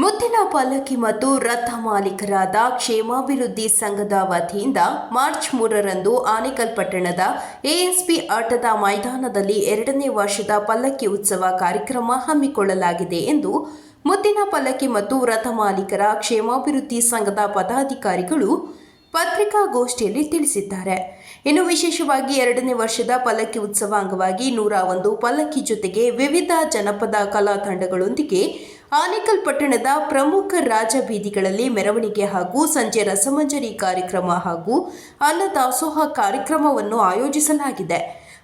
ಮುತ್ತಿನ ಪಲ್ಲಕ್ಕಿ ಮತ್ತು ರಥ ಮಾಲೀಕರಾದ ಕ್ಷೇಮಾಭಿವೃದ್ಧಿ ಸಂಘದ ವತಿಯಿಂದ ಮಾರ್ಚ್ ಮೂರರಂದು ಆನೇಕಲ್ ಪಟ್ಟಣದ ಎಎಸ್ಪಿ ಆಟದ ಮೈದಾನದಲ್ಲಿ ಎರಡನೇ ವರ್ಷದ ಪಲ್ಲಕ್ಕಿ ಉತ್ಸವ ಕಾರ್ಯಕ್ರಮ ಹಮ್ಮಿಕೊಳ್ಳಲಾಗಿದೆ ಎಂದು ಮುತ್ತಿನ ಪಲ್ಲಕ್ಕಿ ಮತ್ತು ರಥ ಮಾಲೀಕರ ಕ್ಷೇಮಾಭಿವೃದ್ಧಿ ಸಂಘದ ಪದಾಧಿಕಾರಿಗಳು ಪತ್ರಿಕಾಗೋಷ್ಠಿಯಲ್ಲಿ ತಿಳಿಸಿದ್ದಾರೆ. ಇನ್ನು ವಿಶೇಷವಾಗಿ ಎರಡನೇ ವರ್ಷದ ಪಲ್ಲಕ್ಕಿ ಉತ್ಸವ ಅಂಗವಾಗಿ ನೂರ ಒಂದು ಪಲ್ಲಕ್ಕಿ ಜೊತೆಗೆ ವಿವಿಧ ಜನಪದ ಕಲಾ ತಂಡಗಳೊಂದಿಗೆ ಆನೇಕಲ್ ಪಟ್ಟಣದ ಪ್ರಮುಖ ರಾಜ ಬೀದಿಗಳಲ್ಲಿ ಮೆರವಣಿಗೆ ಹಾಗೂ ಸಂಜೆ ರಸಮಂಜರಿ ಕಾರ್ಯಕ್ರಮ ಹಾಗೂ ಅನ್ನದಾಸೋಹ ಕಾರ್ಯಕ್ರಮವನ್ನು ಆಯೋಜಿಸಲಾಗಿದೆ.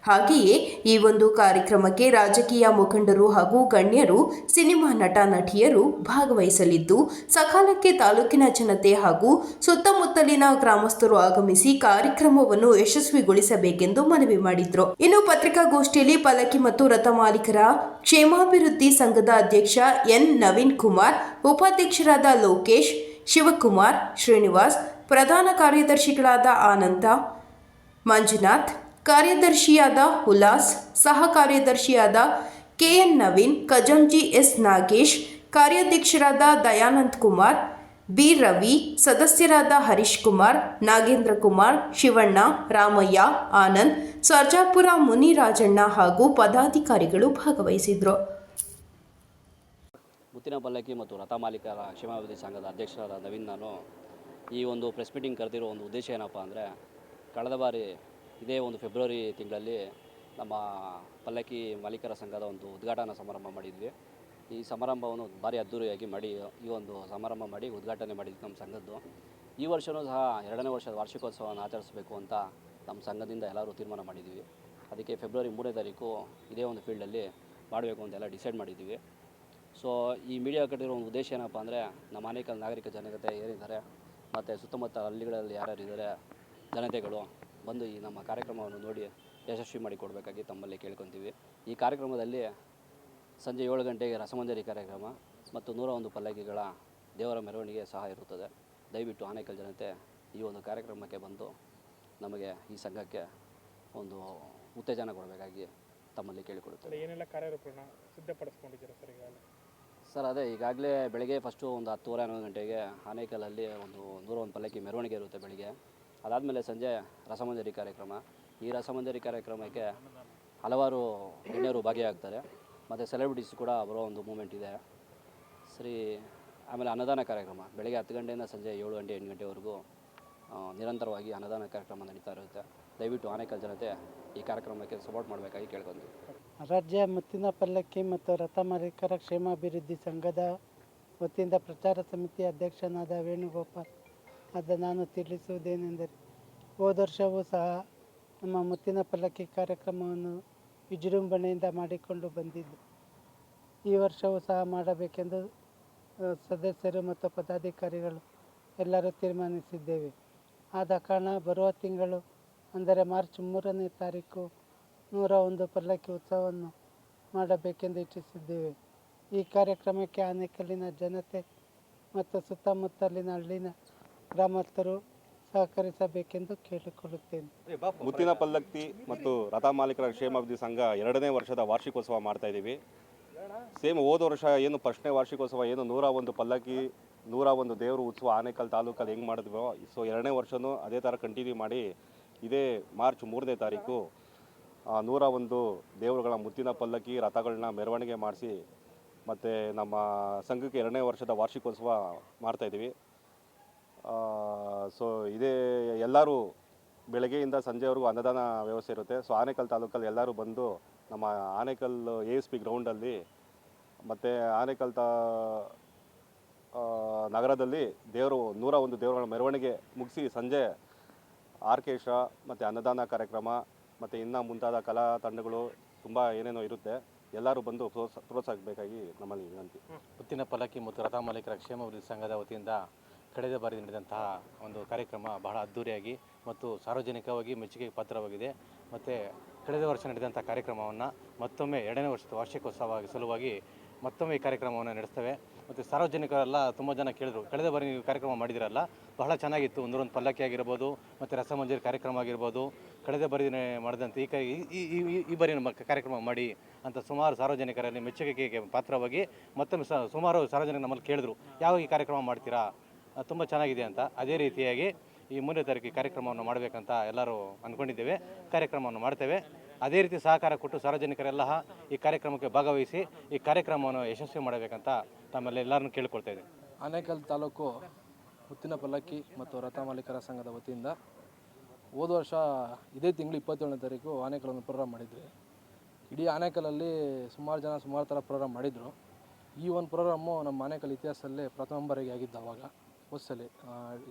ಹಾಗೆಯೇ ಈ ಒಂದು ಕಾರ್ಯಕ್ರಮಕ್ಕೆ ರಾಜಕೀಯ ಮುಖಂಡರು ಹಾಗೂ ಗಣ್ಯರು, ಸಿನಿಮಾ ನಟ ನಟಿಯರು ಭಾಗವಹಿಸಲಿದ್ದು, ಸಕಾಲಕ್ಕೆ ತಾಲೂಕಿನ ಜನತೆ ಹಾಗೂ ಸುತ್ತಮುತ್ತಲಿನ ಗ್ರಾಮಸ್ಥರು ಆಗಮಿಸಿ ಕಾರ್ಯಕ್ರಮವನ್ನು ಯಶಸ್ವಿಗೊಳಿಸಬೇಕೆಂದು ಮನವಿ ಮಾಡಿದ್ರು. ಇನ್ನು ಪತ್ರಿಕಾಗೋಷ್ಠಿಯಲ್ಲಿ ಪಲಕಿ ಮತ್ತು ರಥ ಮಾಲೀಕರ ಕ್ಷೇಮಾಭಿವೃದ್ಧಿ ಸಂಘದ ಅಧ್ಯಕ್ಷ ಎನ್. ನವೀನ್ ಕುಮಾರ್, ಉಪಾಧ್ಯಕ್ಷರಾದ ಲೋಕೇಶ್, ಶಿವಕುಮಾರ್, ಶ್ರೀನಿವಾಸ್, ಪ್ರಧಾನ ಕಾರ್ಯದರ್ಶಿಗಳಾದ ಆನಂದ, ಮಂಜುನಾಥ್ ಕಾರ್ಯದರ್ಶಿಯಾದ ಹುಲಾಸ್ ಸಹ ಕಾರ್ಯದರ್ಶಿಯಾದ ಕೆ ಎನ್ ನವೀನ್, ಖಜಂಜಿ ಎಸ್ ನಾಗೇಶ್, ಕಾರ್ಯಾಧ್ಯಕ್ಷರಾದ ದಯಾನಂದ್ ಕುಮಾರ್, ಬಿ ರವಿ, ಸದಸ್ಯರಾದ ಹರೀಶ್ ಕುಮಾರ್, ನಾಗೇಂದ್ರ ಕುಮಾರ್, ಶಿವಣ್ಣ, ರಾಮಯ್ಯ, ಆನಂದ್, ಸರ್ಜಾಪುರ ಮುನಿರಾಜಣ್ಣ ಹಾಗೂ ಪದಾಧಿಕಾರಿಗಳು ಭಾಗವಹಿಸಿದ್ರು. ಮುತ್ತಿನ ಪಲ್ಲಕ್ಕಿ ಮತ್ತು ರಥ ಮಾಲೀಕರ ಕ್ಷೇಮಾಭಿವೃದ್ಧಿ ಸಂಘದ ಅಧ್ಯಕ್ಷರಾದ ನವೀನ್ ನಾನು ಈ ಒಂದು ಪ್ರೆಸ್ ಮೀಟಿಂಗ್ ಕರೆದಿರೋ ಒಂದು ಉದ್ದೇಶ ಏನಪ್ಪ ಅಂದರೆ, ಕಳೆದ ಬಾರಿ ಇದೇ ಒಂದು ಫೆಬ್ರವರಿ ತಿಂಗಳಲ್ಲಿ ನಮ್ಮ ಪಲ್ಲಕ್ಕಿ ಮಾಲೀಕರ ಸಂಘದ ಒಂದು ಉದ್ಘಾಟನಾ ಸಮಾರಂಭ ಮಾಡಿದ್ವಿ. ಈ ಸಮಾರಂಭವನ್ನು ಭಾರಿ ಅದ್ಧೂರಿಯಾಗಿ ಮಾಡಿ, ಈ ಒಂದು ಸಮಾರಂಭ ಮಾಡಿ ಉದ್ಘಾಟನೆ ಮಾಡಿದ್ವಿ ನಮ್ಮ ಸಂಘದ್ದು. ಈ ವರ್ಷವೂ ಸಹ ಎರಡನೇ ವರ್ಷದ ವಾರ್ಷಿಕೋತ್ಸವವನ್ನು ಆಚರಿಸಬೇಕು ಅಂತ ನಮ್ಮ ಸಂಘದಿಂದ ಎಲ್ಲರೂ ತೀರ್ಮಾನ ಮಾಡಿದ್ವಿ. ಅದಕ್ಕೆ ಫೆಬ್ರವರಿ ಮೂರನೇ ತಾರೀಕು ಇದೇ ಒಂದು ಫೀಲ್ಡಲ್ಲಿ ಮಾಡಬೇಕು ಅಂತೆಲ್ಲ ಡಿಸೈಡ್ ಮಾಡಿದ್ದೀವಿ ಸೊ, ಈ ಮೀಡಿಯಾ ಕಟ್ಟಿರೋ ಒಂದು ಉದ್ದೇಶ ಏನಪ್ಪ ಅಂದರೆ, ನಮ್ಮ ಅನೇಕ ನಾಗರಿಕ ಜನತೆ ಏನಿದ್ದಾರೆ ಮತ್ತು ಸುತ್ತಮುತ್ತ ಹಳ್ಳಿಗಳಲ್ಲಿ ಯಾರ್ಯಾರು ಇದ್ದಾರೆ ಜನತೆಗಳು ಬಂದು ಈ ನಮ್ಮ ಕಾರ್ಯಕ್ರಮವನ್ನು ನೋಡಿ ಯಶಸ್ವಿ ಮಾಡಿಕೊಡ್ಬೇಕಾಗಿ ತಮ್ಮಲ್ಲಿ ಕೇಳ್ಕೊತೀವಿ. ಈ ಕಾರ್ಯಕ್ರಮದಲ್ಲಿ ಸಂಜೆ ಏಳು ಗಂಟೆಗೆ ರಸಮಂಜರಿ ಕಾರ್ಯಕ್ರಮ ಮತ್ತು ನೂರ ಒಂದು ಪಲ್ಲಕ್ಕಿಗಳ ದೇವರ ಮೆರವಣಿಗೆ ಸಹ ಇರುತ್ತದೆ. ದಯವಿಟ್ಟು ಆನೇಕಲ್ ಜನತೆ ಈ ಒಂದು ಕಾರ್ಯಕ್ರಮಕ್ಕೆ ಬಂದು ನಮಗೆ ಈ ಸಂಘಕ್ಕೆ ಒಂದು ಉತ್ತೇಜನ ಕೊಡಬೇಕಾಗಿ ತಮ್ಮಲ್ಲಿ ಕೇಳಿಕೊಡುತ್ತೇವೆ. ಏನೆಲ್ಲ ಕಾರ್ಯರೂಪಗಳನ್ನ ಸಿದ್ಧಪಡಿಸ್ಕೊಂಡಿದ್ದೀರಾ ಸರ್ ಈಗಾಗಲೇ? ಸರ್ ಅದೇ ಈಗಾಗಲೇ ಬೆಳಗ್ಗೆ ಫಸ್ಟು ಒಂದು ಹತ್ತುವರೆ ಹನ್ನೊಂದು ಗಂಟೆಗೆ ಆನೇಕಲಲ್ಲಿ ಒಂದು ನೂರ ಒಂದು ಪಲ್ಲಕ್ಕಿ ಮೆರವಣಿಗೆ ಇರುತ್ತೆ ಬೆಳಿಗ್ಗೆ. ಅದಾದಮೇಲೆ ಸಂಜೆ ರಸಮಂಜರಿ ಕಾರ್ಯಕ್ರಮ. ಈ ರಸಮಂಜರಿ ಕಾರ್ಯಕ್ರಮಕ್ಕೆ ಹಲವಾರು ಗಣ್ಯರು ಭಾಗಿಯಾಗ್ತಾರೆ. ಮತ್ತು ಸೆಲೆಬ್ರಿಟೀಸ್ ಕೂಡ ಬರೋ ಒಂದು ಮೂಮೆಂಟ್ ಇದೆ. ಸರಿ ಆಮೇಲೆ ಅನ್ನದಾನ ಕಾರ್ಯಕ್ರಮ. ಬೆಳಗ್ಗೆ ಹತ್ತು ಗಂಟೆಯಿಂದ ಸಂಜೆ ಏಳು ಗಂಟೆ, ಎಂಟು ಗಂಟೆವರೆಗೂ ನಿರಂತರವಾಗಿ ಅನ್ನದಾನ ಕಾರ್ಯಕ್ರಮ ನಡೀತಾ ಇರುತ್ತೆ. ದಯವಿಟ್ಟು ಆನೇಕಲ್ ಜನತೆ ಈ ಕಾರ್ಯಕ್ರಮಕ್ಕೆ ಸಪೋರ್ಟ್ ಮಾಡಬೇಕಾಗಿ ಕೇಳ್ಕೊಂತೀವಿ ರಾಜ್ಯ ಮುತ್ತಿನ ಪಲ್ಲಕ್ಕಿ ಮತ್ತು ರಥ ಮಾಲೀಕರ ಕ್ಷೇಮಾಭಿವೃದ್ಧಿ ಸಂಘದ ವತಿಯಿಂದ ಪ್ರಚಾರ ಸಮಿತಿ ಅಧ್ಯಕ್ಷನಾದ ವೇಣುಗೋಪಾಲ್. ಆದ ನಾನು ತಿಳಿಸುವುದೇನೆಂದರೆ, ಹೋದ ವರ್ಷವೂ ಸಹ ನಮ್ಮ ಮುತ್ತಿನ ಪಲ್ಲಕ್ಕಿ ಕಾರ್ಯಕ್ರಮವನ್ನು ವಿಜೃಂಭಣೆಯಿಂದ ಮಾಡಿಕೊಂಡು ಬಂದಿದ್ದು. ಈ ವರ್ಷವೂ ಸಹ ಮಾಡಬೇಕೆಂದು ಸದಸ್ಯರು ಮತ್ತು ಪದಾಧಿಕಾರಿಗಳು ಎಲ್ಲರೂ ತೀರ್ಮಾನಿಸಿದ್ದೇವೆ. ಆದ ಕಾರಣ ಬರುವ ತಿಂಗಳು, ಅಂದರೆ ಮಾರ್ಚ್ ಮೂರನೇ ತಾರೀಕು, ನೂರ ಒಂದು ಪಲ್ಲಕ್ಕಿ ಉತ್ಸವವನ್ನು ಮಾಡಬೇಕೆಂದು ಇಚ್ಛಿಸಿದ್ದೇವೆ. ಈ ಕಾರ್ಯಕ್ರಮಕ್ಕೆ ಆನೇಕಲ್ಲಿನ ಜನತೆ ಮತ್ತು ಸುತ್ತಮುತ್ತಲಿನ ಹಳ್ಳಿನ ಗ್ರಾಮಸ್ಥರು ಸಹಕರಿಸಬೇಕೆಂದು ಕೇಳಿಕೊಳ್ಳುತ್ತೇನೆ. ಮುತ್ತಿನ ಪಲ್ಲಕ್ಕಿ ಮತ್ತು ರಥ ಮಾಲೀಕರ ಕ್ಷೇಮಾಭಿವೃದ್ಧಿ ಸಂಘ ಎರಡನೇ ವರ್ಷದ ವಾರ್ಷಿಕೋತ್ಸವ ಮಾಡ್ತಾ ಇದ್ದೀವಿ. ಸೇಮ್ ಹೋದ ವರ್ಷ ಏನು ಫಸ್ಟ್ನೇ ವಾರ್ಷಿಕೋತ್ಸವ, ಏನು ನೂರ ಒಂದು ಪಲ್ಲಕ್ಕಿ, ನೂರ ಒಂದು ದೇವರು ಉತ್ಸವ ಆನೇಕಲ್ ತಾಲೂಕಲ್ಲಿ ಹೆಂಗೆ ಮಾಡಿದ್ವೋ, ಸೊ ಎರಡನೇ ವರ್ಷವೂ ಅದೇ ಥರ ಕಂಟಿನ್ಯೂ ಮಾಡಿ ಇದೇ ಮಾರ್ಚ್ ಮೂರನೇ ತಾರೀಕು ನೂರ ಒಂದು ದೇವರುಗಳ ಮುತ್ತಿನ ಪಲ್ಲಕ್ಕಿ ರಥಗಳನ್ನ ಮೆರವಣಿಗೆ ಮಾಡಿಸಿ ಮತ್ತು ನಮ್ಮ ಸಂಘಕ್ಕೆ ಎರಡನೇ ವರ್ಷದ ವಾರ್ಷಿಕೋತ್ಸವ ಮಾಡ್ತಾಯಿದ್ದೀವಿ ಸೊ ಇದೇ ಎಲ್ಲರೂ ಬೆಳಗ್ಗೆಯಿಂದ ಸಂಜೆವರೆಗೂ ಅನ್ನದಾನ ವ್ಯವಸ್ಥೆ ಇರುತ್ತೆ. ಸೊ ಆನೇಕಲ್ ತಾಲೂಕಲ್ಲಿ ಎಲ್ಲರೂ ಬಂದು ನಮ್ಮ ಆನೇಕಲ್ ಎ ಎಸ್ ಪಿ ಗ್ರೌಂಡಲ್ಲಿ ಮತ್ತು ಆನೇಕಲ್ ತಾ ನಗರದಲ್ಲಿ ದೇವರು ನೂರ ಒಂದು ದೇವರುಗಳ ಮೆರವಣಿಗೆ ಮುಗಿಸಿ ಸಂಜೆ ಆರ್ಕೇಶ ಮತ್ತು ಅನ್ನದಾನ ಕಾರ್ಯಕ್ರಮ ಮತ್ತು ಇನ್ನು ಮುಂತಾದ ಕಲಾ ತಂಡಗಳು ತುಂಬ ಏನೇನೋ ಇರುತ್ತೆ. ಎಲ್ಲರೂ ಬಂದು ಪ್ರೋತ್ಸಾಹ ಪ್ರೋತ್ಸಾಹಿಸಬೇಕಾಗಿ ನಮ್ಮಲ್ಲಿ ವಿನಂತಿ. ಮುತ್ತಿನ ಪಲ್ಲಕ್ಕಿ ಮತ್ತು ರಥ ಮಾಲೀಕರ ಕ್ಷೇಮ ಸಂಘದ ವತಿಯಿಂದ ಕಳೆದ ಬಾರಿ ನಡೆದಂತಹ ಒಂದು ಕಾರ್ಯಕ್ರಮ ಬಹಳ ಅದ್ಧೂರಿಯಾಗಿ ಮತ್ತು ಸಾರ್ವಜನಿಕವಾಗಿ ಮೆಚ್ಚುಗೆಗೆ ಪಾತ್ರವಾಗಿದೆ. ಮತ್ತು ಕಳೆದ ವರ್ಷ ನಡೆದಂಥ ಕಾರ್ಯಕ್ರಮವನ್ನು ಮತ್ತೊಮ್ಮೆ ಎರಡನೇ ವರ್ಷದ ವಾರ್ಷಿಕೋತ್ಸವ ಸಲುವಾಗಿ ಮತ್ತೊಮ್ಮೆ ಈ ಕಾರ್ಯಕ್ರಮವನ್ನು ನಡೆಸ್ತೇವೆ. ಮತ್ತು ಸಾರ್ವಜನಿಕರೆಲ್ಲ ತುಂಬ ಜನ ಕೇಳಿದರು, ಕಳೆದ ಬಾರಿ ನೀವು ಕಾರ್ಯಕ್ರಮ ಮಾಡಿದಿರಲ್ಲ, ಬಹಳ ಚೆನ್ನಾಗಿತ್ತು, ಒಂದೊಂದು ಪಲ್ಲಕ್ಕಿ ಆಗಿರ್ಬೋದು, ಮತ್ತು ರಸಮಂಜರಿ ಕಾರ್ಯಕ್ರಮ ಆಗಿರ್ಬೋದು, ಕಳೆದ ಬಾರಿ ಮಾಡಿದಂಥ ಈ ಈ- ಈ- ಬಾರಿ ನಮ್ಮ ಕಾರ್ಯಕ್ರಮ ಮಾಡಿ ಅಂತ ಸುಮಾರು ಸಾರ್ವಜನಿಕರಲ್ಲಿ ಮೆಚ್ಚುಗೆಗೆ ಪಾತ್ರವಾಗಿ ಮತ್ತೊಮ್ಮೆ ಸುಮಾರು ಸಾರ್ವಜನಿಕರು ನಮ್ಮಲ್ಲಿ ಕೇಳಿದ್ರು, ಯಾವಾಗ ಈ ಕಾರ್ಯಕ್ರಮ ಮಾಡ್ತೀರಾ? ತುಂಬ ಚೆನ್ನಾಗಿದೆ ಅಂತ ಅದೇ ರೀತಿಯಾಗಿ ಈ ಮೂರನೇ ತಾರೀಕು ಕಾರ್ಯಕ್ರಮವನ್ನು ಮಾಡಬೇಕಂತ ಎಲ್ಲರೂ ಅಂದ್ಕೊಂಡಿದ್ದೇವೆ. ಕಾರ್ಯಕ್ರಮವನ್ನು ಮಾಡ್ತೇವೆ. ಅದೇ ರೀತಿ ಸಹಕಾರ ಕೊಟ್ಟು ಸಾರ್ವಜನಿಕರೆಲ್ಲ ಈ ಕಾರ್ಯಕ್ರಮಕ್ಕೆ ಭಾಗವಹಿಸಿ ಈ ಕಾರ್ಯಕ್ರಮವನ್ನು ಯಶಸ್ವಿ ಮಾಡಬೇಕಂತ ತಮ್ಮಲ್ಲೆಲ್ಲರನ್ನು ಕೇಳ್ಕೊಳ್ತಾ ಇದ್ದೀನಿ. ಆನೇಕಲ್ ತಾಲೂಕು ಮುತ್ತಿನ ಪಲ್ಲಕ್ಕಿ ಮತ್ತು ರಥ ಮಾಲೀಕರ ಸಂಘದ ವತಿಯಿಂದ ಹೋದ ವರ್ಷ ಇದೇ ತಿಂಗಳು ಇಪ್ಪತ್ತೇಳನೇ ತಾರೀಕು ಆನೇಕಲನ್ನು ಪ್ರೋಗ್ರಾಮ್ ಮಾಡಿದ್ವಿ. ಇಡೀ ಆನೇಕಲಲ್ಲಿ ಸುಮಾರು ಜನ ಸುಮಾರು ಥರ ಪ್ರೋಗ್ರಾಮ್ ಮಾಡಿದರು. ಈ ಒಂದು ಪ್ರೋಗ್ರಾಮು ನಮ್ಮ ಆನೇಕಲ್ ಇತಿಹಾಸದಲ್ಲೇ ಪ್ರಥಮ ಬಾರಿಗೆ ಆಗಿದ್ದು ಅವಾಗ. ಹೊಸಲಿ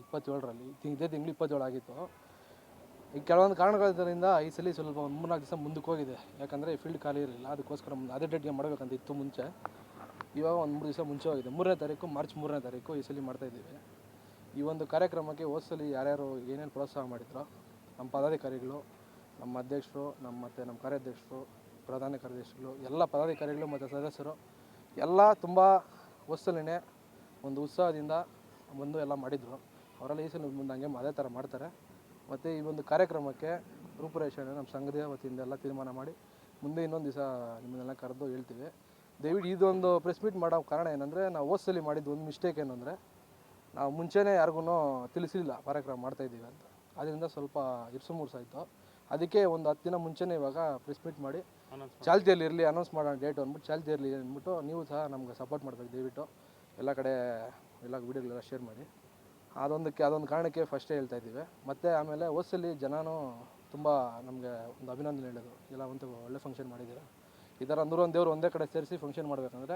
ಇಪ್ಪತ್ತೇಳರಲ್ಲಿ ಇದೇ ತಿಂಗಳು ಇಪ್ಪತ್ತೇಳು ಆಗಿತ್ತು. ಕೆಲವೊಂದು ಕಾರಣಗಳಿದ್ದರಿಂದ ಈ ಸಲ ಸ್ವಲ್ಪ ಒಂದು ಮೂರ್ನಾಲ್ಕು ದಿವಸ ಮುಂದಕ್ಕೆ ಹೋಗಿದೆ. ಯಾಕಂದರೆ ಫೀಲ್ಡ್ ಖಾಲಿ ಇರಲಿಲ್ಲ, ಅದಕ್ಕೋಸ್ಕರ ಅದೇ ಡೇಟ್ಗೆ ಮಾಡಬೇಕಂತ ಇತ್ತು ಮುಂಚೆ. ಇವಾಗ ಒಂದು ಮೂರು ದಿವಸ ಮುಂಚೆ ಹೋಗಿದೆ. ಮೂರನೇ ತಾರೀಕು, ಮಾರ್ಚ್ ಮೂರನೇ ತಾರೀಕು ಈ ಸಲ ಮಾಡ್ತಾಯಿದ್ದೀವಿ ಈ ಒಂದು ಕಾರ್ಯಕ್ರಮಕ್ಕೆ ಹೋದ್ಸಲಿ ಯಾರ್ಯಾರು ಏನೇನು ಪ್ರೋತ್ಸಾಹ ಮಾಡಿದ್ರು, ನಮ್ಮ ಪದಾಧಿಕಾರಿಗಳು, ನಮ್ಮ ಅಧ್ಯಕ್ಷರು, ನಮ್ಮ ಮತ್ತು ನಮ್ಮ ಕಾರ್ಯಾಧ್ಯಕ್ಷರು, ಪ್ರಧಾನ ಕಾರ್ಯದರ್ಶಿಗಳು, ಎಲ್ಲ ಪದಾಧಿಕಾರಿಗಳು ಮತ್ತು ಸದಸ್ಯರು, ಎಲ್ಲ ತುಂಬ ಹೊಸಲಿನೇ ಒಂದು ಉತ್ಸಾಹದಿಂದ ಬಂದು ಎಲ್ಲ ಮಾಡಿದರು. ಅವರೆಲ್ಲ ಈ ಸಲ ಮುಂದೆ ಹಂಗೆ ಅದೇ ಥರ ಮಾಡ್ತಾರೆ. ಮತ್ತು ಈ ಒಂದು ಕಾರ್ಯಕ್ರಮಕ್ಕೆ ರೂಪುರೇಷೆನ ನಮ್ಮ ಸಂಘದ ವತಿಯಿಂದ ಎಲ್ಲ ತೀರ್ಮಾನ ಮಾಡಿ ಮುಂದೆ ಇನ್ನೊಂದು ದಿವಸ ನಿಮ್ಮನ್ನೆಲ್ಲ ಕರೆದು ಹೇಳ್ತೀವಿ. ದಯವಿಟ್ಟು ಇದೊಂದು ಪ್ರೆಸ್ ಮೀಟ್ ಮಾಡೋ ಕಾರಣ ಏನಂದರೆ ನಾವು ಹೋದ್ಸಲಿ ಮಾಡಿದ್ದು ಒಂದು ಮಿಸ್ಟೇಕ್ ಏನಂದರೆ ನಾವು ಮುಂಚೆನೇ ಯಾರಿಗೂ ತಿಳಿಸಲಿಲ್ಲ ಕಾರ್ಯಕ್ರಮ ಮಾಡ್ತಾಯಿದ್ದೀವಿ ಅಂತ. ಅದರಿಂದ ಸ್ವಲ್ಪ ಇರ್ಸು ಮುರ್ಸಾಯಿತು ಅದಕ್ಕೆ ಒಂದು ಹತ್ತು ದಿನ ಮುಂಚೆನೇ ಇವಾಗ ಪ್ರೆಸ್ ಮೀಟ್ ಮಾಡಿ ಚಾಲ್ತಿಯಲ್ಲಿ ಇರಲಿ ಅನೌನ್ಸ್ ಮಾಡೋಣ ಡೇಟ್ ಅಂದ್ಬಿಟ್ಟು ಚಾಲ್ತಿಯಲ್ಲಿ ಅಂದ್ಬಿಟ್ಟು ನೀವು ಸಹ ನಮ್ಗೆ ಸಪೋರ್ಟ್ ಮಾಡಬೇಕು ದಯವಿಟ್ಟು. ಎಲ್ಲ ಕಡೆ ಎಲ್ಲ ವೀಡಿಯೋಗಳೆಲ್ಲ ಶೇರ್ ಮಾಡಿ. ಅದೊಂದಕ್ಕೆ, ಅದೊಂದು ಕಾರಣಕ್ಕೆ ಫಸ್ಟೇ ಹೇಳ್ತಾ ಇದ್ದೀವಿ. ಮತ್ತು ಆಮೇಲೆ ಓಸಲ್ಲಿ ಜನನೂ ತುಂಬ ನಮಗೆ ಒಂದು ಅಭಿನಂದನೆ ಹೇಳೋದು. ಎಲ್ಲ ಒಂದು ಒಳ್ಳೆ ಫಂಕ್ಷನ್ ಮಾಡಿದ್ದೀರಾ. ಈ ಥರ ನೂರೊಂದು ದೇವರು ಒಂದೇ ಕಡೆ ಸೇರಿಸಿ ಫಂಕ್ಷನ್ ಮಾಡಬೇಕಂದ್ರೆ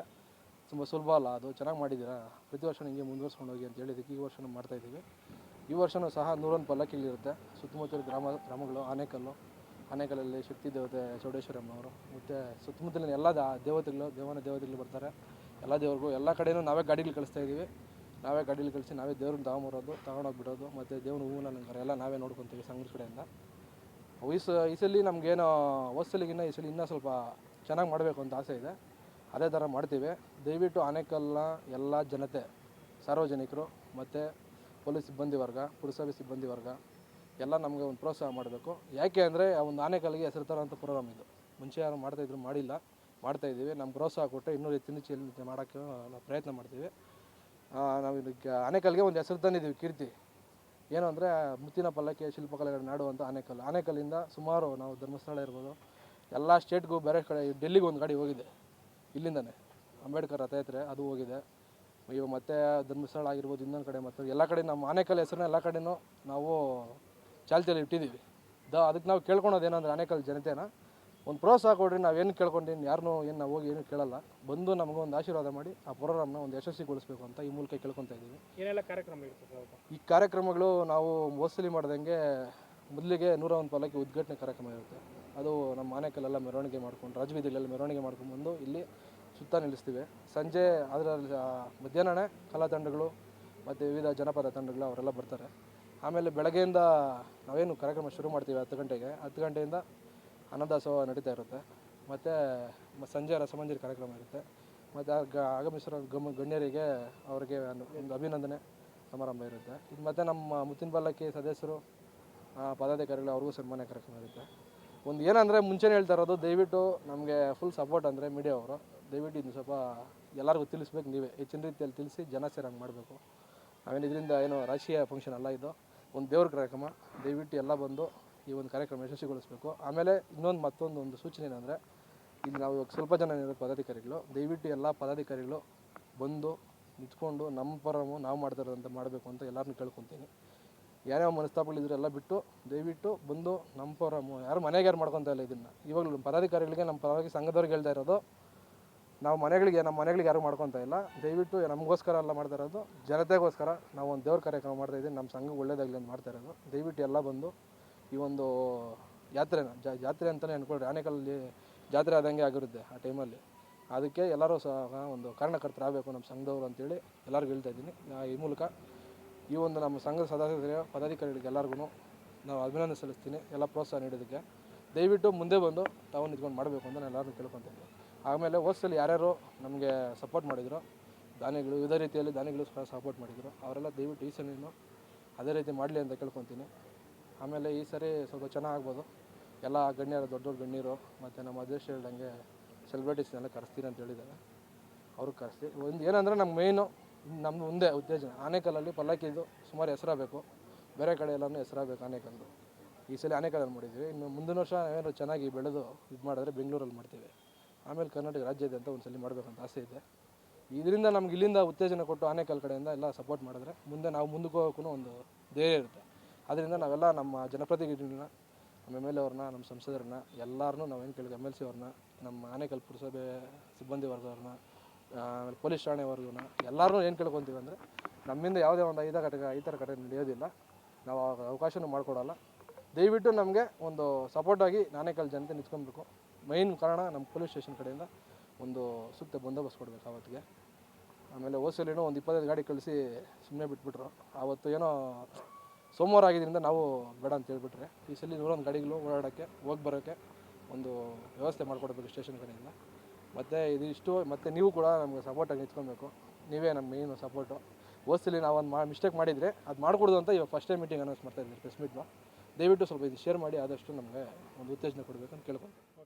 ತುಂಬ ಸುಲಭ ಅಲ್ಲ. ಅದು ಚೆನ್ನಾಗಿ ಮಾಡಿದ್ದೀರಾ. ಪ್ರತಿ ವರ್ಷ ಹಿಂಗೆ ಮುಂದುವರ್ಸ್ಕೊಂಡು ಹೋಗಿ ಅಂತ ಹೇಳಿದ್ದಕ್ಕೆ ಈ ವರ್ಷನೂ ಮಾಡ್ತಾಯಿದ್ದೀವಿ ಈ ವರ್ಷನೂ ಸಹ ನೂರೊಂದು ಪಲ್ಲಕ್ಕಿಗಳಿರುತ್ತೆ ಸುತ್ತಮುತ್ತಲ ಗ್ರಾಮ, ಗ್ರಾಮಗಳು, ಆನೇಕಲ್ಲು, ಆನೇಕಲ್ಲಲ್ಲಿ ಶಕ್ತಿ ದೇವತೆ ಚೌಡೇಶ್ವರಮ್ಮನವರು, ಮತ್ತು ಸುತ್ತಮುತ್ತಲಿನ ಎಲ್ಲ ದೇವತೆಗಳು, ದೇವನ ದೇವತೆಗಳು ಬರ್ತಾರೆ. ಎಲ್ಲ ದೇವ್ರಿಗೂ ಎಲ್ಲ ಕಡೆನೂ ನಾವೇ ಗಾಡಿಗಳು ಕಳಿಸ್ತಾ ಇದ್ದೀವಿ. ನಾವೇ ಗಾಡೀಲಿ ಕಳಿಸಿ, ನಾವೇ ದೇವ್ರನ್ನ ತಗೊಂಬರೋದು, ತಗೊಂಡೋಗ್ಬಿಡೋದು, ಮತ್ತು ದೇವ್ರ ಹೂವನ್ನ ಅಲಂಕಾರ ಎಲ್ಲ ನಾವೇ ನೋಡ್ಕೊತೀವಿ ಸಂಘದ ಕಡೆಯಿಂದ. ವಯಸ್ಸು ಈ ನಮಗೇನು ಈ ಸಲ ಇನ್ನೂ ಸ್ವಲ್ಪ ಚೆನ್ನಾಗಿ ಮಾಡಬೇಕು ಅಂತ ಆಸೆ ಇದೆ. ಅದೇ ಥರ ಮಾಡ್ತೀವಿ. ದಯವಿಟ್ಟು ಆನೇಕಲ್ನ ಎಲ್ಲ ಜನತೆ, ಸಾರ್ವಜನಿಕರು, ಮತ್ತು ಪೊಲೀಸ್ ಸಿಬ್ಬಂದಿ ವರ್ಗ, ಪುರಸಭೆ ಸಿಬ್ಬಂದಿ ವರ್ಗ, ಎಲ್ಲ ನಮಗೆ ಒಂದು ಪ್ರೋತ್ಸಾಹ ಮಾಡಬೇಕು. ಯಾಕೆ ಅಂದರೆ ಆ ಒಂದು ಆನೆಕಲ್ಲಿಗೆ ಹೆಸರು ತರೋಂಥ ಪ್ರೋಗ್ರಾಮ್ ಇದು. ಮುಂಚೆ ಯಾರು ಮಾಡ್ತಾಯಿದ್ರು ಮಾಡಿಲ್ಲ. ಮಾಡ್ತಾಯಿದ್ದೀವಿ ನಮ್ಮ ಪ್ರೋತ್ಸಾಹ ಕೊಟ್ಟರೆ ಇನ್ನೂ ಹೆಚ್ಚಿನ ಹೆಚ್ಚಿನ ಮಾಡೋಕ್ಕೆ ಪ್ರಯತ್ನ ಮಾಡ್ತೀವಿ. ನಾವು ಇದಕ್ಕೆ ಆನೇಕಲ್ಗೆ ಒಂದು ಹೆಸರು ತಂದಿದ್ದೀವಿ ಕೀರ್ತಿ. ಏನು ಅಂದರೆ, ಮುತ್ತಿನ ಪಲ್ಲಕ್ಕಿ ಶಿಲ್ಪಕಲೆಗಳ ನಾಡು ಅಂತ ಆನೇಕಲ್ ಆನೇಕಲ್ಲಿಂದ ಸುಮಾರು ನಾವು ಧರ್ಮಸ್ಥಳ ಇರ್ಬೋದು, ಎಲ್ಲ ಸ್ಟೇಟ್ಗೂ ಬೇರೆ ಕಡೆ, ಡೆಲ್ಲಿಗೆ ಒಂದು ಗಾಡಿ ಹೋಗಿದೆ. ಇಲ್ಲಿಂದನೇ, ಅಂಬೇಡ್ಕರ್ ರಥಯಾತ್ರೆ ಅದು ಹೋಗಿದೆ. ಇವಾಗ ಮತ್ತೆ ಧರ್ಮಸ್ಥಳ ಆಗಿರ್ಬೋದು, ಇನ್ನೊಂದು ಕಡೆ ಮತ್ತು, ಎಲ್ಲ ಕಡೆ ನಮ್ಮ ಆನೇಕಲ್ ಹೆಸರನ್ನ ಎಲ್ಲ ಕಡೆನೂ ನಾವು ಚಾಲ್ತಿಯಲ್ಲಿ ಇಟ್ಟಿದ್ದೀವಿ ದ ಅದಕ್ಕೆ ನಾವು ಕೇಳ್ಕೊಳೋದು ಏನಂದ್ರೆ ಆನೇಕಲ್ ಜನತೆನ. ಒಂದು ಪ್ರೋತ್ಸಾಹ ಕೊಡ್ರಿ ನಾವೇನು ಕೇಳ್ಕೊಂಡಿನಿ ಯಾರನ್ನೂ ಏನು ನಾವು ಹೋಗಿ ಏನು ಕೇಳಲ್ಲ. ಬಂದು ನಮಗೆ ಒಂದು ಆಶೀರ್ವಾದ ಮಾಡಿ ಆ ಪ್ರೋಗ್ರಾಮ್ನ ಒಂದು ಯಶಸ್ವಿಗೊಳಿಸಬೇಕು ಅಂತ ಈ ಮೂಲಕ ಕೇಳ್ಕೊತಾ ಇದ್ದೀವಿ. ಏನೆಲ್ಲ ಕಾರ್ಯಕ್ರಮ ಇರುತ್ತೆ ಸ್ವಲ್ಪ ಈ ಕಾರ್ಯಕ್ರಮಗಳು ನಾವು ಮೋಸಲಿ ಮಾಡ್ದಂಗೆ ಮೊದಲಿಗೆ ನೂರ ಒಂದು ಪಾಲಕ್ಕೆ ಉದ್ಘಾಟನೆ ಕಾರ್ಯಕ್ರಮ ಇರುತ್ತೆ. ಅದು ನಮ್ಮ ಮನೆಕಲ್ಲೆಲ್ಲ ಮೆರವಣಿಗೆ ಮಾಡ್ಕೊಂಡು ರಾಜಬೀದಿಗಳೆಲ್ಲ ಮೆರವಣಿಗೆ ಮಾಡ್ಕೊಂಡ್ಬಂದು ಇಲ್ಲಿ ಸುತ್ತ ನಿಲ್ಲಿಸ್ತೀವಿ. ಸಂಜೆ ಅದರಲ್ಲಿ ಮಧ್ಯಾಹ್ನನೇ ಕಲಾ ತಂಡಗಳು ಮತ್ತು ವಿವಿಧ ಜನಪದ ತಂಡಗಳು ಅವರೆಲ್ಲ ಬರ್ತಾರೆ. ಆಮೇಲೆ ಬೆಳಗ್ಗೆಯಿಂದ ನಾವೇನು ಕಾರ್ಯಕ್ರಮ ಶುರು ಮಾಡ್ತೀವಿ ಹತ್ತು ಗಂಟೆಗೆ ಹತ್ತು ಗಂಟೆಯಿಂದ ಅನ್ನದಾಸೋಹ ನಡೀತಾ ಇರುತ್ತೆ. ಮತ್ತು ಸಂಜೆ ರಸಮಂಜರಿ ಕಾರ್ಯಕ್ರಮ ಇರುತ್ತೆ. ಮತ್ತು ಗ ಆಗಮಿಸಿರೋ ಗಮ ಗಣ್ಯರಿಗೆ ಅವರಿಗೆ ಒಂದು ಅಭಿನಂದನೆ ಸಮಾರಂಭ ಇರುತ್ತೆ. ಇದು ಮತ್ತು ನಮ್ಮ ಮುತ್ತಿನ ಪಲ್ಲಕ್ಕಿ ಸದಸ್ಯರು ಪದಾಧಿಕಾರಿಗಳು ಅವ್ರಿಗೂ ಸನ್ಮಾನ ಕಾರ್ಯಕ್ರಮ ಇರುತ್ತೆ. ಒಂದು ಏನಂದರೆ ಮುಂಚೆನೇ ಹೇಳ್ತಾ ಇರೋದು ದಯವಿಟ್ಟು ನಮಗೆ ಫುಲ್ ಸಪೋರ್ಟ್ ಅಂದರೆ ಮೀಡಿಯಾ ಅವರು. ದಯವಿಟ್ಟು ಇದನ್ನು ಸ್ವಲ್ಪ ಎಲ್ಲರಿಗೂ ತಿಳಿಸ್ಬೇಕು ನೀವೇ. ಹೆಚ್ಚಿನ ರೀತಿಯಲ್ಲಿ ತಿಳಿಸಿ ಜನ ಸೇರಂಗೆ ಮಾಡಬೇಕು. ಆಮೇಲೆ ಇದರಿಂದ ಏನು ರಾಜಕೀಯ ಫಂಕ್ಷನ್ ಅಲ್ಲ ಇದು. ಒಂದು ದೇವ್ರ ಕಾರ್ಯಕ್ರಮ. ದಯವಿಟ್ಟು ಎಲ್ಲ ಬಂದು ಈ ಒಂದು ಕಾರ್ಯಕ್ರಮ ಯಶಸ್ವಿಗೊಳಿಸಬೇಕು. ಆಮೇಲೆ ಇನ್ನೊಂದು ಮತ್ತೊಂದು ಒಂದು ಸೂಚನೆ ಏನಂದರೆ, ಇಲ್ಲಿ ನಾವು ಇವಾಗ ಸ್ವಲ್ಪ ಜನ ಇರೋದು ಪದಾಧಿಕಾರಿಗಳು. ದಯವಿಟ್ಟು ಎಲ್ಲ ಪದಾಧಿಕಾರಿಗಳು ಬಂದು ನಿಂತ್ಕೊಂಡು ನಮ್ಮ ಪರಮು ನಾವು ಮಾಡ್ತಾ ಇರೋದಂತ ಮಾಡಬೇಕು ಅಂತ ಎಲ್ಲರನ್ನೂ ಕೇಳ್ಕೊತೀನಿ. ಯಾರ್ಯಾವ ಮನಸ್ತಾಪಗಳಿದ್ರು ಎಲ್ಲ ಬಿಟ್ಟು ದಯವಿಟ್ಟು ಬಂದು ನಮ್ಮ ಪರಮು, ಯಾರು ಮನೆಗೆ ಯಾರು ಮಾಡ್ಕೊತಾ ಇಲ್ಲ ಇದನ್ನು. ಇವಾಗಲೂ ಪದಾಧಿಕಾರಿಗಳಿಗೆ, ನಮ್ಮ ಪರವಾಗಿ ಸಂಘದವ್ರಿಗೆ ಹೇಳ್ತಾ ಇರೋದು, ನಾವು ಮನೆಗಳಿಗೆ, ನಮ್ಮ ಮನೆಗಳಿಗೆ ಯಾರು ಮಾಡ್ಕೊತಾ ಇಲ್ಲ. ದಯವಿಟ್ಟು ನಮಗೋಸ್ಕರ ಎಲ್ಲ ಮಾಡ್ತಾ ಇರೋದು, ಜನತೆಗೋಸ್ಕರ ನಾವು ಒಂದು ದೇವ್ರ ಕಾರ್ಯಕ್ರಮ ಮಾಡ್ತಾ ಇದ್ದೀವಿ ನಮ್ಮ ಸಂಘ ಒಳ್ಳೇದಾಗಲಿ ಅಂತ ಮಾಡ್ತಾ ಇರೋದು. ದಯವಿಟ್ಟು ಎಲ್ಲ ಬಂದು ಈ ಒಂದು ಯಾತ್ರೆನ ಜಾತ್ರೆ ಅಂತಲೇ ಅನ್ಕೊಳ್ರಿ. ಆನೇಕಲ್ಲಲ್ಲಿ ಜಾತ್ರೆ ಆದಂಗೆ ಆಗಿರುತ್ತೆ ಆ ಟೈಮಲ್ಲಿ. ಅದಕ್ಕೆ ಎಲ್ಲರೂ ಸಹ ಒಂದು ಕಾರಣಕರ್ತರಾಗಬೇಕು ನಮ್ಮ ಸಂಘದವರು ಅಂತೇಳಿ ಎಲ್ಲರಿಗೂ ಹೇಳ್ತಾ ಇದ್ದೀನಿ. ಈ ಮೂಲಕ ಈ ಒಂದು ನಮ್ಮ ಸಂಘದ ಸದಸ್ಯರ, ಪದಾಧಿಕಾರಿಗಳಿಗೆ ಎಲ್ಲರಿಗೂ ನಾವು ಅಭಿನಂದನೆ ಸಲ್ಲಿಸ್ತೀನಿ, ಎಲ್ಲ ಪ್ರೋತ್ಸಾಹ ನೀಡೋದಕ್ಕೆ. ದಯವಿಟ್ಟು ಮುಂದೆ ಬಂದು ತಾವು ನಿಂತ್ಕೊಂಡು ಮಾಡಬೇಕು ಅಂತ ನಾನು ಎಲ್ಲರನ್ನೂ ಕೇಳ್ಕೊತೀನಿ ಆಮೇಲೆ ಹೋದ್ಸಲಿ ಯಾರ್ಯಾರು ನಮಗೆ ಸಪೋರ್ಟ್ ಮಾಡಿದ್ರು, ದಾನಿಗಳು, ವಿವಿಧ ರೀತಿಯಲ್ಲಿ ದಾನಿಗಳು ಸಹ ಸಪೋರ್ಟ್ ಮಾಡಿದರು, ಅವರೆಲ್ಲ ದಯವಿಟ್ಟು ಈ ಸಲಿನೂ ಅದೇ ರೀತಿ ಮಾಡಲಿ ಅಂತ ಕೇಳ್ಕೊತೀನಿ ಆಮೇಲೆ ಈ ಸರಿ ಸ್ವಲ್ಪ ಚೆನ್ನಾಗಿ ಆಗ್ಬೋದು ಎಲ್ಲ ಗಣ್ಯರು, ದೊಡ್ಡ ದೊಡ್ಡ ಗಣ್ಯರು ಮತ್ತು ನಮ್ಮ ಅಧ್ಯಕ್ಷ ಹೇಳ್ದಂಗೆ ಸೆಲೆಬ್ರಿಟೀಸ್ನೆಲ್ಲ ಕರೆಸ್ತೀನಿ ಅಂತ ಹೇಳಿದ್ದಾರೆ. ಅವ್ರಿಗೆ ಕರೆಸ್ತೀವಿ ಒಂದು ಏನಂದರೆ ನಮ್ಮ ಮೇಯ್ನು ನಮ್ಮದು ಒಂದೇ ಉತ್ತೇಜನ. ಆನೇಕಲ್ಲಲ್ಲಿ ಪಲ್ಲಕ್ಕಿದ್ದು ಸುಮಾರು ಹೆಸರಾಗಬೇಕು. ಬೇರೆ ಕಡೆ ಎಲ್ಲನೂ ಹೆಸರಾಗಬೇಕು ಆನೇಕಲ್ದು ಈ ಸಲ ಆನೇಕಲ್ಲಲ್ಲಿ ಮಾಡಿದ್ವಿ ಇನ್ನು ಮುಂದಿನ ವರ್ಷ ಏನಾದರೂ ಚೆನ್ನಾಗಿ ಬೆಳೆದು ಇದು ಮಾಡಿದ್ರೆ ಬೆಂಗಳೂರಲ್ಲಿ ಮಾಡ್ತೀವಿ. ಆಮೇಲೆ ಕರ್ನಾಟಕ ರಾಜ್ಯಾದ್ಯಂತ ಒಂದು ಸಲ ಮಾಡಬೇಕಂತ ಆಸೆ ಇದೆ. ಇದರಿಂದ ನಮ್ಗೆ ಇಲ್ಲಿಂದ ಉತ್ತೇಜನ ಕೊಟ್ಟು ಆನೇಕಲ್ ಕಡೆಯಿಂದ ಎಲ್ಲ ಸಪೋರ್ಟ್ ಮಾಡಿದ್ರೆ ಮುಂದೆ ನಾವು ಮುಂದಕ್ಕೆ ಹೋಗೋಕ್ಕೂ ಒಂದು ಧೈರ್ಯ ಇರುತ್ತೆ. ಅದರಿಂದ ನಾವೆಲ್ಲ ನಮ್ಮ ಜನಪ್ರತಿನಿಧಿಗಳನ್ನ, ನಮ್ಮ ಎಂ ಎಲ್ ಎ ನಮ್ಮ ಸಂಸದರನ್ನ ಎಲ್ಲರನ್ನೂ ನಾವು ಏನು ಕೇಳಿದ್ವಿ ಎಂ ಎಲ್ ಸಿ ಅವ್ರನ್ನ, ನಮ್ಮ ಆನೇಕಲ್ ಪುರಸಭೆ ಸಿಬ್ಬಂದಿ ವರ್ಗವ್ರನ್ನ ಆಮೇಲೆ ಪೊಲೀಸ್ ಠಾಣೆ ವರ್ಗನ ಎಲ್ಲರನ್ನೂ ಏನು ಕೇಳ್ಕೊತೀವಿ ಅಂದರೆ ನಮ್ಮಿಂದ ಯಾವುದೇ ಒಂದು ಐದ ಘಟಕ ಈ ಥರ ನಡೆಯೋದಿಲ್ಲ. ನಾವು ಅವಕಾಶನೂ ಮಾಡಿಕೊಡೋಲ್ಲ. ದಯವಿಟ್ಟು ನಮಗೆ ಒಂದು ಸಪೋರ್ಟಾಗಿ ನಾನೇಕಲ್ ಜನತೆ ನಿಂತ್ಕೊಬೇಕು. ಮೈನ್ ಕಾರಣ ನಮ್ಮ ಪೊಲೀಸ್ ಸ್ಟೇಷನ್ ಕಡೆಯಿಂದ ಒಂದು ಸೂಕ್ತ ಬಂದೋಬಸ್ತ್ ಕೊಡಬೇಕು ಆವತ್ತಿಗೆ. ಆಮೇಲೆ ಓಸಲಿನೂ ಒಂದು ಇಪ್ಪತ್ತೈದು ಗಾಡಿ ಕಳಿಸಿ ಸುಮ್ಮನೆ ಬಿಟ್ಬಿಟ್ರು. ಆವತ್ತು ಏನೋ ಸೋಮವಾರ ಆಗಿದ್ದರಿಂದ ನಾವು ಬೇಡ ಅಂತ ಹೇಳ್ಬಿಟ್ರೆ. ಈ ಸಲ ನೂರೊಂದು ಗಾಡಿಗಳು ಓಡಾಡೋಕ್ಕೆ, ಹೋಗಿ ಬರೋಕ್ಕೆ ಒಂದು ವ್ಯವಸ್ಥೆ ಮಾಡಿಕೊಡ್ಬೇಕು ಸ್ಟೇಷನ್ ಕಡೆಯಿಂದ. ಮತ್ತು ಇಷ್ಟು ಮತ್ತು ನೀವು ಕೂಡ ನಮಗೆ ಸಪೋರ್ಟಾಗಿ ನಿಂತ್ಕೊಬೇಕು. ನೀವೇ ನಮ್ಮ ಮೇಯ್ನು ಸಪೋರ್ಟು ಓದ್ಸಲಿ ನಾವು ಒಂದು ಮಾ ಮಿಸ್ಟೇಕ್ ಮಾಡಿದರೆ ಅದು ಮಾಡಿಕೊಡೋದು ಅಂತ ಇವಾಗ ಫಸ್ಟ್ ಟೈಮ್ ಮೀಟಿಂಗ್ ಅನೌನ್ಸ್ ಮಾಡ್ತಾ ಇದ್ದೀನಿ ಪ್ರೆಸ್ ಮೀಟ್ನ ದಯವಿಟ್ಟು ಸ್ವಲ್ಪ ಇದು ಶೇರ್ ಮಾಡಿ, ಆದಷ್ಟು ನಮಗೆ ಒಂದು ಉತ್ತೇಜನ ಕೊಡಬೇಕಂತ ಕೇಳ್ಕೊತೀನಿ